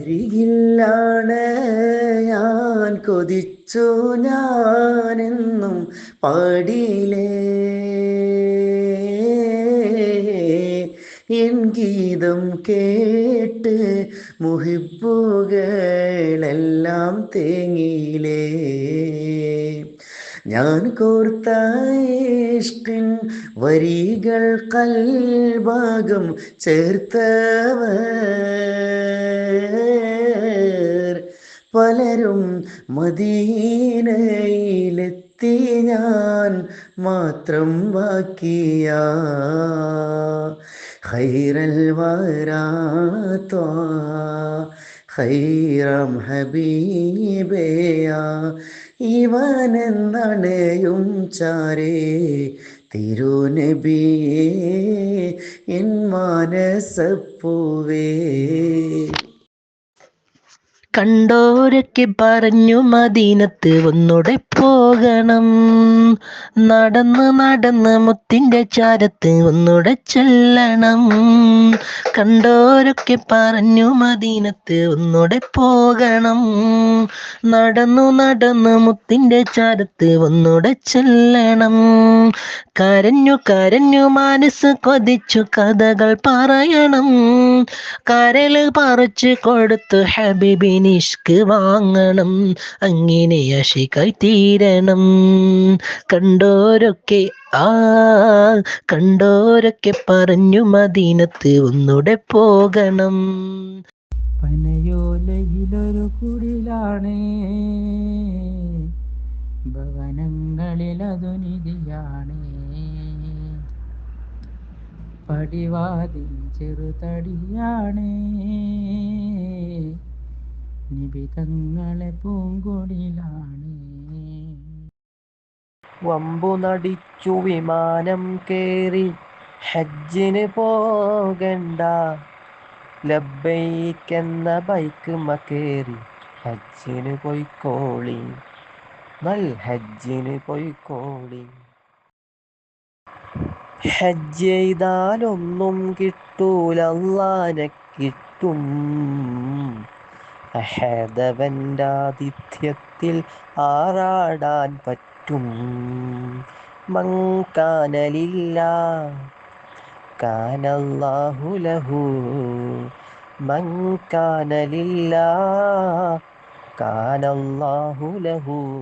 അരികിലാണ് ഞാൻ കൊതിച്ചു ഞാനെന്നും പാടിയിലേ എൻ ഗീതം കേട്ട് മുഹിപ്പുകളെല്ലാം തേങ്ങിയിലേ ഞാൻ കോർത്ത ഇഷ്കിൻ വരികൾ കൽഭാഗം ചേർത്തവർ പലരും മദീനയിലെത്തി ഞാൻ മാത്രം ബാക്കിയ ഹൈറൽ വരാത്ത ഖൈറം ഹബീബേയ. ഇവനെന്നണയും ചാരേ. തിരുനബിയേ എൻ മാനസപ്പൂവേ. കണ്ടോരൊക്കെ പറഞ്ഞു മദീനത്ത് ഒന്നുടെ പോകണം. നടന്ന് നടന്ന് മുത്തിന്റെ ചാരത്ത് ഒന്നുടെ ചെല്ലണം. കണ്ടോരൊക്കെ പറഞ്ഞു മദീനത്ത് ഒന്നുടെ പോകണം. നടന്നു നടന്ന് മുത്തിന്റെ ചാരത്ത് ഒന്നുടെ ചെല്ലണം. കരഞ്ഞു കരഞ്ഞു മനസ്സ് കൊതിച്ചു കഥകൾ പറയണം. കരൽ പറിച്ചു കൊടുത്തു ഹബീബിനിഷ്ക് വാങ്ങണം അങ്ങനെ അഷിക്കായി തീരണം. കണ്ടോരൊക്കെ ആ കണ്ടോരൊക്കെ പറഞ്ഞു മദീനത്ത് ഒന്നുടെ പോകണം. പനയോലയിലൊരു കുടിലാണ് ഭവനങ്ങളിൽ നിധിയാണ് പടിവാതിൽ ചെറുതടിയാണ് നിബിതങ്ങളെ പൂങ്കൊടിലാണ് വമ്പു നടിച്ചു വിമാനം കേറി ഹജ്ജിന് പോകണ്ട. ലബൈക്കെന്ന ബൈക്ക് മക്കേറി ഹജ്ജിന് പോയിക്കോളി. നൽ ഹജ്ജിന് പോയിക്കോളി. ഹജ്ജ് ചെയ്താലൊന്നും കിട്ടൂലല്ലാനെ കിട്ടും അഹദവന്റെ ആതിഥ്യത്തിൽ ആറാടാൻ പറ്റും. മങ്കാനലില്ല. കാനല്ലാഹുലഹു മങ്കാനലില്ല. കാനല്ലാഹു ലഹു.